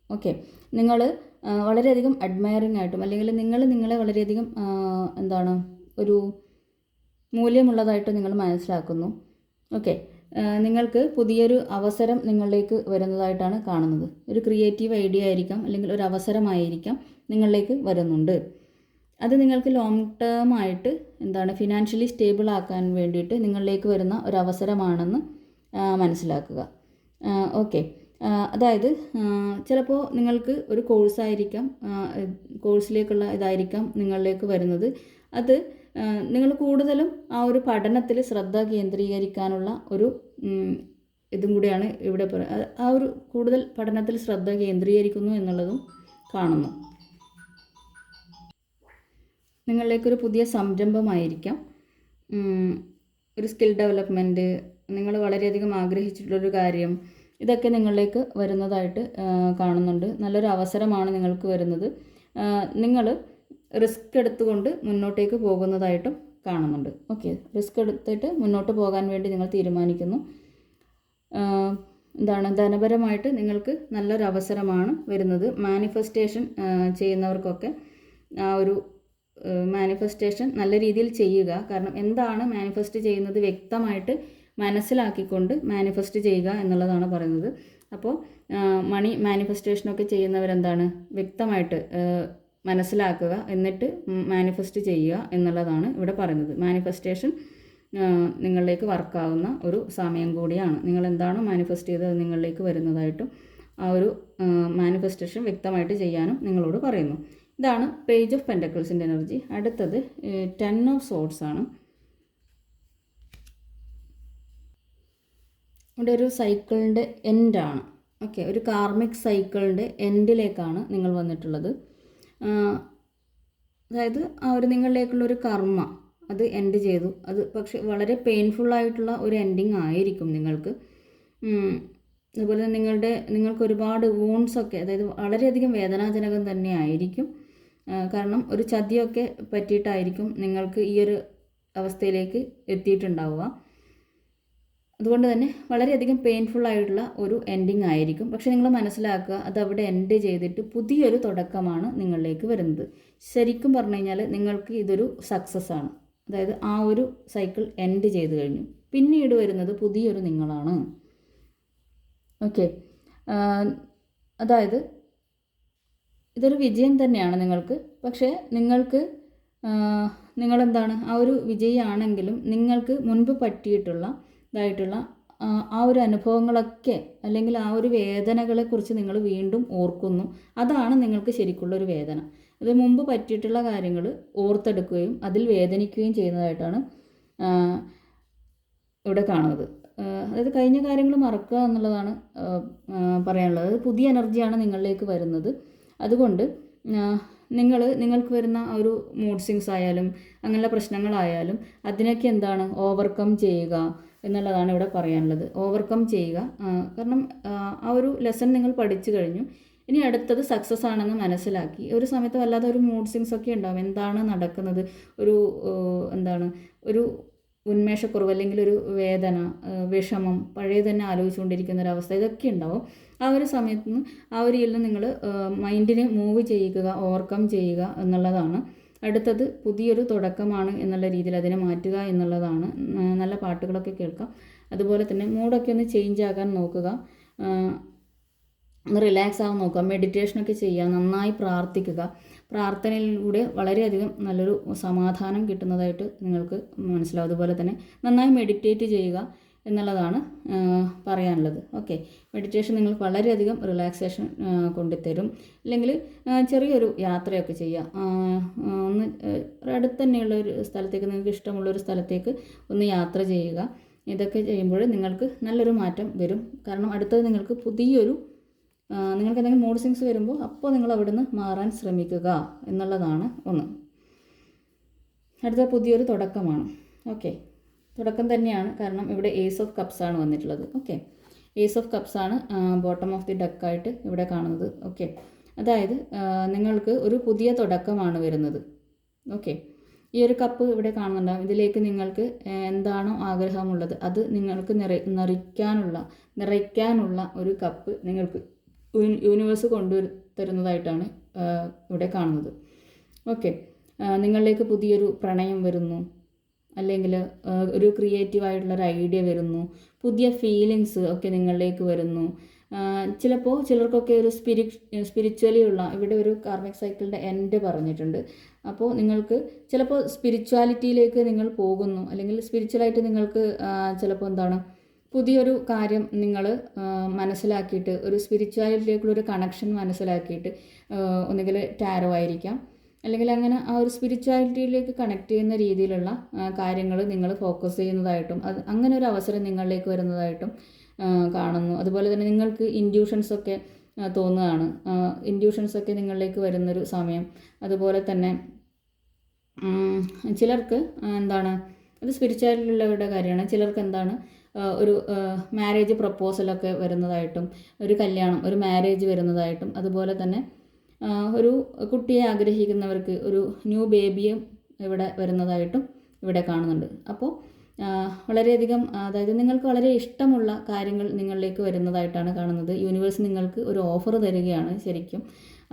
ഓക്കെ നിങ്ങൾ വളരെയധികം അഡ്മയറിംഗ് ആയിട്ടും അല്ലെങ്കിൽ നിങ്ങൾ നിങ്ങളെ വളരെയധികം എന്താണ് ഒരു മൂല്യമുള്ളതായിട്ട് നിങ്ങൾ മനസ്സിലാക്കുന്നു. ഓക്കെ നിങ്ങൾക്ക് പുതിയൊരു അവസരം നിങ്ങളിലേക്ക് വരുന്നതായിട്ടാണ് കാണുന്നത്. ഒരു ക്രിയേറ്റീവ് ഐഡിയ ആയിരിക്കാം അല്ലെങ്കിൽ ഒരു അവസരമായിരിക്കാം നിങ്ങളിലേക്ക് വരുന്നുണ്ട്. അത് നിങ്ങൾക്ക് ലോങ് ടേം ആയിട്ട് എന്താണ് ഫിനാൻഷ്യലി സ്റ്റേബിൾ ആക്കാൻ വേണ്ടിയിട്ട് നിങ്ങളിലേക്ക് വരുന്ന ഒരു അവസരമാണെന്ന് മനസ്സിലാക്കുക. ഓക്കെ അതായത് ചിലപ്പോൾ നിങ്ങൾക്ക് ഒരു കോഴ്സായിരിക്കാം കോഴ്സിലേക്കുള്ള ഇതായിരിക്കാം നിങ്ങളിലേക്ക് വരുന്നത്. അത് നിങ്ങൾ കൂടുതലും ആ ഒരു പഠനത്തിൽ ശ്രദ്ധ കേന്ദ്രീകരിക്കാനുള്ള ഒരു ഇതും കൂടിയാണ് ഇവിടെ ആ ഒരു കൂടുതൽ പഠനത്തിൽ ശ്രദ്ധ കേന്ദ്രീകരിക്കുന്നു എന്നുള്ളതും കാണുന്നു. നിങ്ങളിലേക്കൊരു പുതിയ സംരംഭമായിരിക്കാം. ഒരു സ്കിൽ ഡെവലപ്മെന്റ് നിങ്ങൾ വളരെയധികം ആഗ്രഹിച്ചിട്ടുള്ളൊരു കാര്യം ഇതൊക്കെ നിങ്ങളിലേക്ക് വരുന്നതായിട്ട് കാണുന്നുണ്ട്. നല്ലൊരു അവസരമാണ് നിങ്ങൾക്ക് വരുന്നത്. നിങ്ങൾ റിസ്ക് എടുത്തുകൊണ്ട് മുന്നോട്ടേക്ക് പോകുന്നതായിട്ടും കാണുന്നുണ്ട്. ഓക്കെ. റിസ്ക് എടുത്തിട്ട് മുന്നോട്ട് പോകാൻ വേണ്ടി നിങ്ങൾ തീരുമാനിക്കുന്നു. എന്താണ് ധനപരമായിട്ട് നിങ്ങൾക്ക് നല്ലൊരു അവസരമാണ് വരുന്നത്. മാനിഫെസ്റ്റേഷൻ ചെയ്യുന്നവർക്കൊക്കെ ആ ഒരു മാനിഫെസ്റ്റേഷൻ നല്ല രീതിയിൽ ചെയ്യുക. കാരണം എന്താണ് മാനിഫെസ്റ്റ് ചെയ്യുന്നത് വ്യക്തമായിട്ട് മനസ്സിലാക്കിക്കൊണ്ട് മാനിഫെസ്റ്റ് ചെയ്യുക എന്നുള്ളതാണ് പറയുന്നത്. അപ്പോൾ മണി മാനിഫെസ്റ്റേഷനൊക്കെ ചെയ്യുന്നവരെന്താണ്? വ്യക്തമായിട്ട് മനസ്സിലാക്കുക എന്നിട്ട് മാനിഫെസ്റ്റ് ചെയ്യുക എന്നുള്ളതാണ് ഇവിടെ പറയുന്നത്. മാനിഫെസ്റ്റേഷൻ നിങ്ങളിലേക്ക് വർക്കാവുന്ന ഒരു സമയം കൂടിയാണ്. നിങ്ങൾ എന്താണോ മാനിഫെസ്റ്റ് ചെയ്തത് നിങ്ങളിലേക്ക് വരുന്നതായിട്ടും ആ ഒരു മാനിഫെസ്റ്റേഷൻ വ്യക്തമായിട്ട് ചെയ്യാനും നിങ്ങളോട് പറയുന്നു. ഇതാണ് പേജ് ഓഫ് പെന്റക്കിൾസിന്റെ എനർജി അടുത്തത് ടെൻ ഓഫ് സോർട്സ് ആണ്. ഇവിടെ ഒരു സൈക്കിളിന്റെ എൻഡാണ് ഓക്കെ ഒരു കാർമിക് സൈക്കിളിന്റെ എൻഡിലേക്കാണ് നിങ്ങൾ വന്നിട്ടുള്ളത്. അതായത് ആ ഒരു നിങ്ങളിലേക്കുള്ള ഒരു കർമ്മ അത് എൻഡ് ചെയ്തു. അത് പക്ഷെ വളരെ പെയിൻഫുള്ളായിട്ടുള്ള ഒരു എൻഡിങ് ആയിരിക്കും നിങ്ങൾക്ക്. അതുപോലെ നിങ്ങളുടെ നിങ്ങൾക്ക് ഒരുപാട് വൂൺസൊക്കെ അതായത് വളരെയധികം വേദനാജനകം തന്നെ ആയിരിക്കും. കാരണം ഒരു ചതിയൊക്കെ പറ്റിയിട്ടായിരിക്കും നിങ്ങൾക്ക് ഈ ഒരു അവസ്ഥയിലേക്ക് എത്തിയിട്ടുണ്ടാവുക. അതുകൊണ്ട് തന്നെ വളരെയധികം പെയിൻഫുൾ ആയിട്ടുള്ള ഒരു എൻഡിങ് ആയിരിക്കും. പക്ഷെ നിങ്ങൾ മനസ്സിലാക്കുക അത് അവിടെ എൻഡ് ചെയ്തിട്ട് പുതിയൊരു തുടക്കമാണ് നിങ്ങളിലേക്ക് വരുന്നത്. ശരിക്കും പറഞ്ഞു കഴിഞ്ഞാൽ നിങ്ങൾക്ക് ഇതൊരു സക്സസ് ആണ്. അതായത് ആ ഒരു സൈക്കിൾ എൻഡ് ചെയ്ത് കഴിഞ്ഞു. പിന്നീട് വരുന്നത് പുതിയൊരു നിങ്ങളാണ്. ഓക്കെ അതായത് ഇതൊരു വിജയം തന്നെയാണ് നിങ്ങൾക്ക്. പക്ഷേ നിങ്ങൾക്ക് നിങ്ങളെന്താണ്? ആ ഒരു വിജയിയാണെങ്കിലും നിങ്ങൾക്ക് മുൻപ് പറ്റിയിട്ടുള്ള ഇതായിട്ടുള്ള ആ, ഒരു അനുഭവങ്ങളൊക്കെ അല്ലെങ്കിൽ ആ ഒരു വേദനകളെക്കുറിച്ച് നിങ്ങൾ വീണ്ടും ഓർക്കുന്നു. അതാണ് നിങ്ങൾക്ക് ശരിക്കുള്ള ഒരു വേദന. അത് മുമ്പ് പറ്റിയിട്ടുള്ള കാര്യങ്ങൾ ഓർത്തെടുക്കുകയും അതിൽ വേദനിക്കുകയും ചെയ്യുന്നതായിട്ടാണ് ഇവിടെ കാണുന്നത്. അതായത് കഴിഞ്ഞ കാര്യങ്ങൾ മറക്കുക എന്നുള്ളതാണ് പറയാനുള്ളത്. അത് പുതിയ എനർജിയാണ് നിങ്ങളിലേക്ക് വരുന്നത്. അതുകൊണ്ട് നിങ്ങൾ നിങ്ങൾക്ക് വരുന്ന ഒരു മൂഡ് സ്വിങ്സ് ആയാലും അങ്ങനെയുള്ള പ്രശ്നങ്ങളായാലും അതിനൊക്കെ എന്താണ്? ഓവർകം ചെയ്യുക. എന്നുള്ളതാണ് ഇവിടെ പറയാനുള്ളത്. ഓവർകം ചെയ്യുക. കാരണം ആ, ഒരു ലെസൺ നിങ്ങൾ പഠിച്ചു കഴിഞ്ഞു. ഇനി അടുത്തത് സക്സസ് ആണെന്ന് മനസ്സിലാക്കി. ഒരു സമയത്ത് വല്ലാതെ ഒരു മൂഡ് സിങ്സ് ഒക്കെ ഉണ്ടാവും. എന്താണ് നടക്കുന്നത്? ഒരു എന്താണ്? ഒരു ഉന്മേഷക്കുറവ് അല്ലെങ്കിൽ ഒരു വേദന വിഷമം പഴയ തന്നെ ആലോചിച്ചുകൊണ്ടിരിക്കുന്ന ഒരു അവസ്ഥ ഇതൊക്കെ ഉണ്ടാവും. ആ ഒരു സമയത്ത് ആ ഒരു ഇതിൽ നിങ്ങൾ മൈൻഡിനെ മൂവ് ചെയ്യുക ഓവർകം ചെയ്യുക എന്നുള്ളതാണ്. അടുത്തത് പുതിയൊരു തുടക്കമാണ് എന്നുള്ള രീതിയിൽ അതിനെ മാറ്റുക എന്നുള്ളതാണ്. നല്ല പാട്ടുകളൊക്കെ കേൾക്കാം. അതുപോലെ തന്നെ മൂഡൊക്കെ ഒന്ന് ചേഞ്ച് ആകാൻ നോക്കുക. ഒന്ന് റിലാക്സ് ആവാൻ നോക്കുക. മെഡിറ്റേഷനൊക്കെ ചെയ്യുക. നന്നായി പ്രാർത്ഥിക്കുക. പ്രാർത്ഥനയിലൂടെ വളരെയധികം നല്ലൊരു സമാധാനം കിട്ടുന്നതായിട്ട് നിങ്ങൾക്ക് മനസ്സിലാവും. അതുപോലെ തന്നെ നന്നായി മെഡിറ്റേറ്റ് ചെയ്യുക. എന്നുള്ളതാണ് പറയാനുള്ളത്. ഓക്കെ. മെഡിറ്റേഷൻ നിങ്ങൾക്ക് വളരെയധികം റിലാക്സേഷൻ കൊണ്ടുതരും. അല്ലെങ്കിൽ ചെറിയൊരു യാത്രയൊക്കെ ചെയ്യുക ഒന്ന് അടുത്ത് തന്നെയുള്ള ഒരു സ്ഥലത്തേക്ക് നിങ്ങൾക്ക് ഇഷ്ടമുള്ള ഒരു സ്ഥലത്തേക്ക് ഒന്ന് യാത്ര ചെയ്യുക. ഇതൊക്കെ ചെയ്യുമ്പോൾ നിങ്ങൾക്ക് നല്ലൊരു മാറ്റം വരും. കാരണം അടുത്തത് നിങ്ങൾക്ക് പുതിയൊരു നിങ്ങൾക്ക് എന്തെങ്കിലും മൂഡ് സിങ്സ് വരുമ്പോൾ അപ്പോൾ നിങ്ങൾ അവിടുന്ന് മാറാൻ ശ്രമിക്കുക എന്നുള്ളതാണ് ഒന്ന്. അടുത്ത പുതിയൊരു തുടക്കമാണ്. ഓക്കെ. തുടക്കം തന്നെയാണ്. കാരണം ഇവിടെ ഏസ് ഓഫ് കപ്സ് ആണ് വന്നിട്ടുള്ളത്. ഓക്കെ ഏസ് ഓഫ് കപ്സ് ആണ് ബോട്ടം ഓഫ് ദി ഡക്കായിട്ട് ഇവിടെ കാണുന്നത്. ഓക്കെ അതായത് നിങ്ങൾക്ക് ഒരു പുതിയ തുടക്കമാണ് വരുന്നത്. ഓക്കെ ഈ ഒരു കപ്പ് ഇവിടെ കാണുന്നുണ്ടാവും. ഇതിലേക്ക് നിങ്ങൾക്ക് എന്താണോ ആഗ്രഹമുള്ളത് അത് നിങ്ങൾക്ക് നിറ നിറയ്ക്കാനുള്ള നിറയ്ക്കാനുള്ള ഒരു കപ്പ് നിങ്ങൾക്ക് യൂണിവേഴ്സ് കൊണ്ടുവരു തരുന്നതായിട്ടാണ് ഇവിടെ കാണുന്നത്. ഓക്കെ നിങ്ങളിലേക്ക് പുതിയൊരു പ്രണയം വരുന്നു. അല്ലെങ്കിൽ ഒരു ക്രിയേറ്റീവ് ആയിട്ടുള്ള ഒരു ഐഡിയ വരുന്നു പുതിയ ഫീലിങ്സ് ഒക്കെ നിങ്ങളിലേക്ക് വരുന്നു. ചിലപ്പോൾ ചിലർക്കൊക്കെ ഒരു സ്പിരി സ്പിരിച്വലി ഉള്ള ഇവിടെ ഒരു കാർമിക് സൈക്കിളിന്റെ എൻഡ് പറഞ്ഞിട്ടുണ്ട്. അപ്പോൾ നിങ്ങൾക്ക് ചിലപ്പോൾ സ്പിരിച്വാലിറ്റിയിലേക്ക് നിങ്ങൾ പോകുന്നു അല്ലെങ്കിൽ സ്പിരിച്വലായിട്ട് നിങ്ങൾക്ക് ചിലപ്പോൾ എന്താണ് പുതിയൊരു കാര്യം നിങ്ങൾ മനസ്സിലാക്കിയിട്ട് ഒരു സ്പിരിച്വാലിറ്റിയിലേക്കുള്ള ഒരു കണക്ഷൻ മനസ്സിലാക്കിയിട്ട് ഒന്നുകിൽ ടാരോ ആയിരിക്കാം അല്ലെങ്കിൽ അങ്ങനെ ആ ഒരു സ്പിരിച്വാലിറ്റിയിലേക്ക് കണക്ട് ചെയ്യുന്ന രീതിയിലുള്ള കാര്യങ്ങൾ നിങ്ങൾ ഫോക്കസ് ചെയ്യുന്നതായിട്ടും അത് അങ്ങനെ ഒരു അവസരം നിങ്ങളിലേക്ക് വരുന്നതായിട്ടും കാണുന്നു. അതുപോലെ തന്നെ നിങ്ങൾക്ക് ഇൻഡ്യൂഷൻസ് ഒക്കെ തോന്നുകയാണ്. ഇൻഡ്യൂഷൻസ് ഒക്കെ നിങ്ങളിലേക്ക് വരുന്നൊരു സമയം. അതുപോലെ തന്നെ ചിലർക്ക് എന്താണ് അത് സ്പിരിച്വാലിറ്റിയുള്ളവരുടെ കാര്യമാണ്. ചിലർക്ക് എന്താണ് ഒരു മാരേജ് പ്രപ്പോസലൊക്കെ വരുന്നതായിട്ടും ഒരു കല്യാണം ഒരു മാരേജ് വരുന്നതായിട്ടും അതുപോലെ തന്നെ ഒരു കുട്ടിയെ ആഗ്രഹിക്കുന്നവർക്ക് ഒരു ന്യൂ ബേബിയും ഇവിടെ വരുന്നതായിട്ടും ഇവിടെ കാണുന്നുണ്ട്. അപ്പോൾ വളരെയധികം അതായത് നിങ്ങൾക്ക് വളരെ ഇഷ്ടമുള്ള കാര്യങ്ങൾ നിങ്ങളിലേക്ക് വരുന്നതായിട്ടാണ് കാണുന്നത്. യൂണിവേഴ്സ് നിങ്ങൾക്ക് ഒരു ഓഫർ തരികയാണ് ശരിക്കും.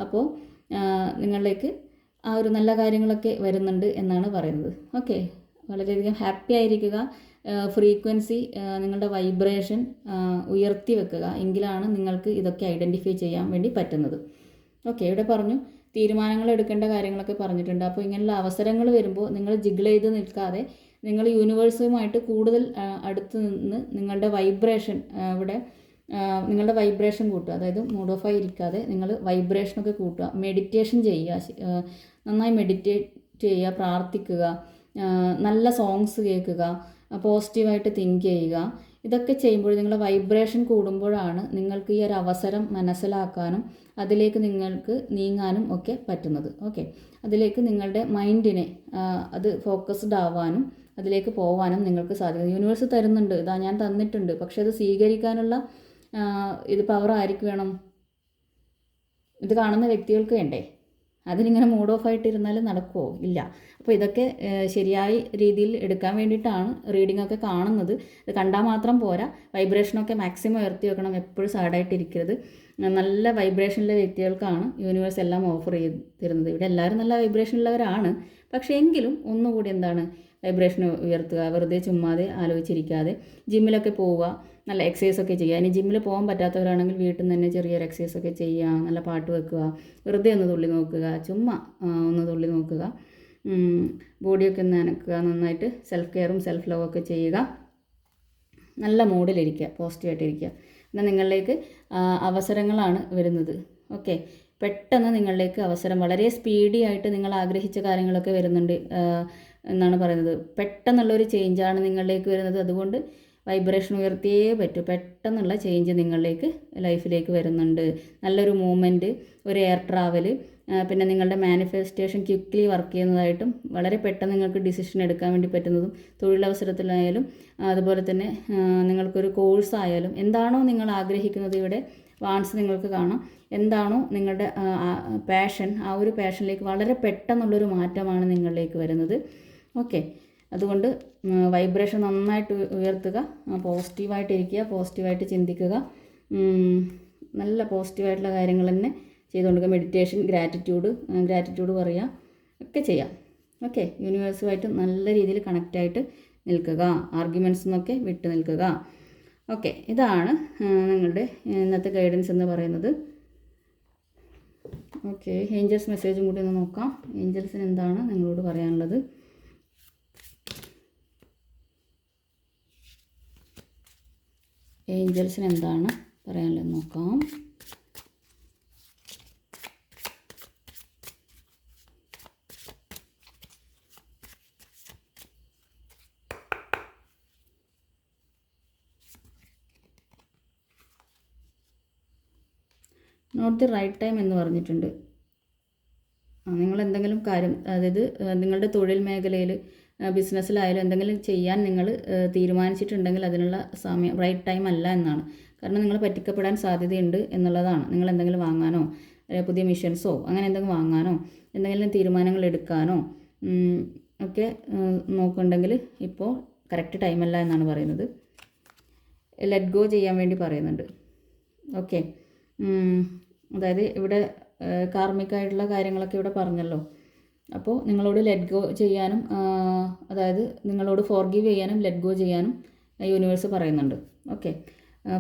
അപ്പോൾ നിങ്ങളിലേക്ക് ആ ഒരു നല്ല കാര്യങ്ങളൊക്കെ വരുന്നുണ്ട് എന്നാണ് പറയുന്നത്. ഓക്കെ. വളരെയധികം ഹാപ്പി ആയിരിക്കുക. ഫ്രീക്വൻസി നിങ്ങളുടെ വൈബ്രേഷൻ ഉയർത്തി വെക്കുക. എങ്കിലാണ് നിങ്ങൾക്ക് ഇതൊക്കെ ഐഡന്റിഫൈ ചെയ്യാൻ വേണ്ടി പറ്റുന്നത്. ഓക്കെ ഇവിടെ പറഞ്ഞു തീരുമാനങ്ങൾ എടുക്കേണ്ട കാര്യങ്ങളൊക്കെ പറഞ്ഞിട്ടുണ്ട്. അപ്പോൾ ഇങ്ങനെയുള്ള അവസരങ്ങൾ വരുമ്പോൾ നിങ്ങൾ ജിഗിൾ ചെയ്ത് നിൽക്കാതെ നിങ്ങൾ യൂണിവേഴ്സുമായിട്ട് കൂടുതൽ അടുത്ത് നിന്ന് നിങ്ങളുടെ വൈബ്രേഷൻ ഇവിടെ നിങ്ങളുടെ വൈബ്രേഷൻ കൂട്ടുക. അതായത് മൂഡ് ഓഫ് ആയി ഇരിക്കാതെ നിങ്ങൾ വൈബ്രേഷനൊക്കെ കൂട്ടുക. മെഡിറ്റേഷൻ ചെയ്യുക നന്നായി മെഡിറ്റേറ്റ് ചെയ്യുക പ്രാർത്ഥിക്കുക നല്ല സോങ്സ് കേൾക്കുക പോസിറ്റീവായിട്ട് തിങ്ക് ചെയ്യുക. ഇതൊക്കെ ചെയ്യുമ്പോൾ നിങ്ങളുടെ വൈബ്രേഷൻ കൂടുമ്പോഴാണ് നിങ്ങൾക്ക് ഈ ഒരു അവസരം മനസ്സിലാക്കാനും അതിലേക്ക് നിങ്ങൾക്ക് നീങ്ങാനും ഒക്കെ പറ്റുന്നത്. ഓക്കെ അതിലേക്ക് നിങ്ങളുടെ മൈൻഡിനെ അത് ഫോക്കസ്ഡ് ആവാനും അതിലേക്ക് പോവാനും നിങ്ങൾക്ക് സാധിക്കും. യൂണിവേഴ്സ് തരുന്നുണ്ട് ഇതാ ഞാൻ തന്നിട്ടുണ്ട്. പക്ഷെ അത് സ്വീകരിക്കാനുള്ള ഇത് പവർ ആയിരിക്കും വേണം? ഇത് കാണുന്ന വ്യക്തികൾക്ക് വേണ്ടേ? അതിനിങ്ങനെ മൂഡ് ഓഫ് ആയിട്ടിരുന്നാൽ നടക്കുമോ ഇല്ല. അപ്പോൾ ഇതൊക്കെ ശരിയായ രീതിയിൽ എടുക്കാൻ വേണ്ടിയിട്ടാണ് റീഡിംഗ് ഒക്കെ കാണുന്നത്. ഇത് കണ്ടാൽ മാത്രം പോരാ. വൈബ്രേഷനൊക്കെ മാക്സിമം ഉയർത്തി വെക്കണം എപ്പോഴും സാഡായിട്ടിരിക്കരുത് നല്ല വൈബ്രേഷനിലെ വ്യക്തികൾക്കാണ് യൂണിവേഴ്സ് എല്ലാം ഓഫർ ചെയ്തിരുന്നത്. ഇവിടെ എല്ലാവരും നല്ല വൈബ്രേഷനുള്ളവരാണ് പക്ഷേ എങ്കിലും ഒന്നുകൂടി എന്താണ്? വൈബ്രേഷൻ ഉയർത്തുക. വെറുതെ ചുമ്മാതെ ആലോചിച്ചിരിക്കാതെ ജിമ്മിലൊക്കെ പോവുക. നല്ല എക്സസൈസ് ഒക്കെ ചെയ്യുക. ഇനി ജിമ്മിൽ പോകാൻ പറ്റാത്തവരാണെങ്കിൽ വീട്ടിൽ നിന്ന് തന്നെ ചെറിയൊരു എക്സസൈസ് ഒക്കെ ചെയ്യുക നല്ല പാട്ട് വെക്കുക വെറുതെ ഒന്ന് തുള്ളി നോക്കുക ചുമ്മാ ഒന്ന് തുള്ളി നോക്കുക ബോഡിയൊക്കെ ഒന്ന് അനക്കുക നന്നായിട്ട് സെൽഫ് കെയറും സെൽഫ് ലവ് ഒക്കെ ചെയ്യുക. നല്ല മൂഡിലിരിക്കുക പോസിറ്റീവായിട്ടിരിക്കുക എന്നാൽ നിങ്ങളിലേക്ക് അവസരങ്ങളാണ് വരുന്നത്. ഓക്കെ പെട്ടെന്ന് നിങ്ങളിലേക്ക് അവസരം വളരെ സ്പീഡി ആയിട്ട് നിങ്ങൾ ആഗ്രഹിച്ച കാര്യങ്ങളൊക്കെ വരുന്നുണ്ട് എന്നാണ് പറയുന്നത്. പെട്ടെന്നുള്ളൊരു ചേഞ്ചാണ് നിങ്ങളിലേക്ക് വരുന്നത്. അതുകൊണ്ട് വൈബ്രേഷൻ ഉയർത്തിയേ പറ്റൂ. പെട്ടെന്നുള്ള ചേഞ്ച് നിങ്ങളിലേക്ക് ലൈഫിലേക്ക് വരുന്നുണ്ട്. നല്ലൊരു മൂവ്മെന്റ് ഒരു എയർ ട്രാവൽ പിന്നെ നിങ്ങളുടെ മാനിഫെസ്റ്റേഷൻ ക്വിക്ക്ലി വർക്ക് ചെയ്യുന്നതായിട്ടും വളരെ പെട്ടെന്ന് നിങ്ങൾക്ക് ഡിസിഷൻ എടുക്കാൻ വേണ്ടി പറ്റുന്നതും തൊഴിലവസരത്തിലായാലും അതുപോലെ തന്നെ നിങ്ങൾക്കൊരു കോഴ്സ് ആയാലും എന്താണോ നിങ്ങൾ ആഗ്രഹിക്കുന്നത് ഇവിടെ വാൺസ് നിങ്ങൾക്ക് കാണാം. എന്താണോ നിങ്ങളുടെ പാഷൻ ആ ഒരു പാഷനിലേക്ക് വളരെ പെട്ടെന്നുള്ളൊരു മാറ്റമാണ് നിങ്ങളിലേക്ക് വരുന്നത്. ഓക്കെ അതുകൊണ്ട് വൈബ്രേഷൻ നന്നായിട്ട് ഉയർത്തുക പോസിറ്റീവായിട്ടിരിക്കുക പോസിറ്റീവായിട്ട് ചിന്തിക്കുക നല്ല പോസിറ്റീവായിട്ടുള്ള കാര്യങ്ങൾ തന്നെ ചെയ്തുകൊടുക്കുക മെഡിറ്റേഷൻ ഗ്രാറ്റിറ്റ്യൂഡ് ഗ്രാറ്റിറ്റ്യൂഡ് പറയുക ഒക്കെ ചെയ്യാം. ഓക്കെ യൂണിവേഴ്സുമായിട്ട് നല്ല രീതിയിൽ കണക്റ്റായിട്ട് നിൽക്കുക ആർഗ്യുമെന്റ്സ് നിന്നൊക്കെ വിട്ടു നിൽക്കുക. ഓക്കെ ഇതാണ് നിങ്ങളുടെ ഇന്നത്തെ ഗൈഡൻസ് എന്ന് പറയുന്നത്. ഓക്കെ ഏഞ്ചൽസ് മെസ്സേജും കൂടി ഒന്ന് നോക്കാം. ഏഞ്ചൽസിന് എന്താണ് നിങ്ങളോട് പറയാനുള്ളത്? ഏഞ്ചൽസിന് എന്താണ് പറയാനുള്ളത് നോക്കാം. നോട്ട് ദി റൈറ്റ് ടൈം എന്ന് പറഞ്ഞിട്ടുണ്ട്. നിങ്ങൾ എന്തെങ്കിലും കാര്യം അതായത് നിങ്ങളുടെ തൊഴിൽ മേഖലയിൽ ബിസിനസ്സിലായാലും എന്തെങ്കിലും ചെയ്യാൻ നിങ്ങൾ തീരുമാനിച്ചിട്ടുണ്ടെങ്കിൽ അതിനുള്ള സമയം റൈറ്റ് ടൈം അല്ല എന്നാണ്. കാരണം നിങ്ങൾ പറ്റിക്കപ്പെടാൻ സാധ്യതയുണ്ട് എന്നുള്ളതാണ്. നിങ്ങൾ എന്തെങ്കിലും വാങ്ങാനോ പുതിയ മിഷൻസോ അങ്ങനെ എന്തെങ്കിലും വാങ്ങാനോ എന്തെങ്കിലും തീരുമാനങ്ങൾ എടുക്കാനോ ഒക്കെ നോക്കുന്നുണ്ടെങ്കിൽ ഇപ്പോൾ കറക്റ്റ് ടൈമല്ല എന്നാണ് പറയുന്നത്. ലെറ്റ് ഗോ ചെയ്യാൻ വേണ്ടി പറയുന്നുണ്ട്. ഓക്കെ അതായത് ഇവിടെ കാർമികമായിട്ടുള്ള കാര്യങ്ങളൊക്കെ ഇവിടെ പറഞ്ഞല്ലോ. അപ്പോൾ നിങ്ങളോട് ലെറ്റ് ഗോ ചെയ്യാനും അതായത് നിങ്ങളോട് ഫോർഗീവ് ചെയ്യാനും ലെറ്റ് ഗോ ചെയ്യാനും യൂണിവേഴ്സ് പറയുന്നുണ്ട്. ഓക്കെ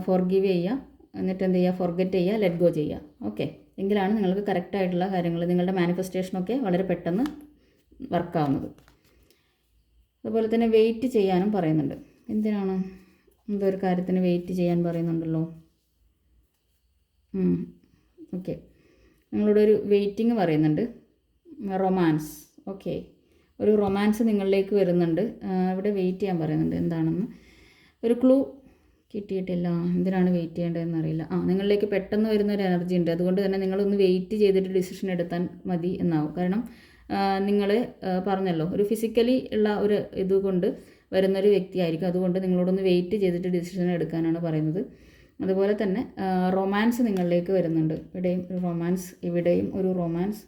ഫോർഗീവ് ചെയ്യുക എന്നിട്ട് എന്ത് ചെയ്യുക? ഫോർഗെറ്റ് ചെയ്യുക ലെറ്റ് ഗോ ചെയ്യുക. ഓക്കെ എങ്കിലാണ് നിങ്ങൾക്ക് കറക്റ്റ് ആയിട്ടുള്ള കാര്യങ്ങൾ നിങ്ങളുടെ മാനിഫെസ്റ്റേഷനൊക്കെ വളരെ പെട്ടെന്ന് വർക്കാവുന്നത് അതുപോലെ തന്നെ വെയിറ്റ് ചെയ്യാനും പറയുന്നുണ്ട്. എന്തിനാണ് എന്തോ ഒരു കാര്യത്തിന് വെയിറ്റ് ചെയ്യാൻ പറയുന്നുണ്ടല്ലോ? ഓക്കെ നിങ്ങളോടൊരു വെയിറ്റിംഗ് പറയുന്നുണ്ട്. റൊമാൻസ് ഓക്കെ ഒരു റൊമാൻസ് നിങ്ങളിലേക്ക് വരുന്നുണ്ട്. ഇവിടെ വെയിറ്റ് ചെയ്യാൻ പറയുന്നുണ്ട്. എന്താണെന്ന്? ഒരു ക്ലൂ കിട്ടിയിട്ടില്ല. എന്തിനാണ് വെയിറ്റ് ചെയ്യേണ്ടതെന്ന് അറിയില്ല. ആ നിങ്ങളിലേക്ക് പെട്ടെന്ന് വരുന്ന ഒരു എനർജി ഉണ്ട്. അതുകൊണ്ട് തന്നെ നിങ്ങളൊന്ന് വെയിറ്റ് ചെയ്തിട്ട് ഡിസിഷൻ എടുത്താൽ മതി എന്നാവും. കാരണം നിങ്ങൾ പറഞ്ഞല്ലോ ഒരു ഫിസിക്കലി ഉള്ള ഒരു ഇതുകൊണ്ട് വരുന്നൊരു വ്യക്തിയായിരിക്കും. അതുകൊണ്ട് നിങ്ങളോടൊന്ന് വെയിറ്റ് ചെയ്തിട്ട് ഡിസിഷൻ എടുക്കാനാണ് പറയുന്നത്. അതുപോലെ തന്നെ റൊമാൻസ് നിങ്ങളിലേക്ക് വരുന്നുണ്ട്. ഇവിടെയും ഒരു റൊമാൻസ് ഇവിടെയും ഒരു റൊമാൻസ്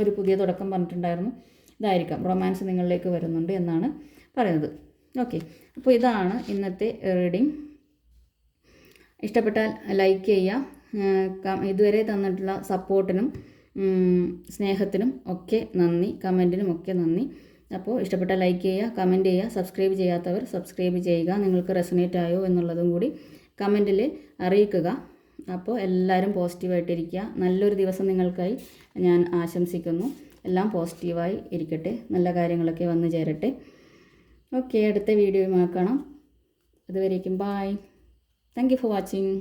ഒരു പുതിയ തുടക്കം പറഞ്ഞിട്ടുണ്ടായിരുന്നു. ഇതായിരിക്കാം. റൊമാൻസ് നിങ്ങളിലേക്ക് വരുന്നുണ്ട് എന്നാണ് പറയുന്നത്. ഓക്കെ അപ്പോൾ ഇതാണ് ഇന്നത്തെ റീഡിംഗ് ഇഷ്ടപ്പെട്ടാൽ ലൈക്ക് ചെയ്യുക. ഇതുവരെ തന്നിട്ടുള്ള സപ്പോർട്ടിനും സ്നേഹത്തിനും ഒക്കെ നന്ദി. കമന്റിനും ഒക്കെ നന്ദി. അപ്പോൾ ഇഷ്ടപ്പെട്ടാൽ ലൈക്ക് ചെയ്യുക കമന്റ് ചെയ്യുക സബ്സ്ക്രൈബ് ചെയ്യാത്തവർ സബ്സ്ക്രൈബ് ചെയ്യുക. നിങ്ങൾക്ക് റെസനേറ്റ് ആയോ എന്നുള്ളതും കൂടി കമന്റിൽ അറിയിക്കുക. അപ്പോൾ എല്ലാവരും പോസിറ്റീവായിട്ടിരിക്കുക. നല്ലൊരു ദിവസം നിങ്ങൾക്കായി ഞാൻ ആശംസിക്കുന്നു. എല്ലാം പോസിറ്റീവായി ഇരിക്കട്ടെ. നല്ല കാര്യങ്ങളൊക്കെ വന്നു ചേരട്ടെ. ഓക്കെ അടുത്ത വീഡിയോയുമായി കാണാം. അതുവരേക്കും bye thank you for watching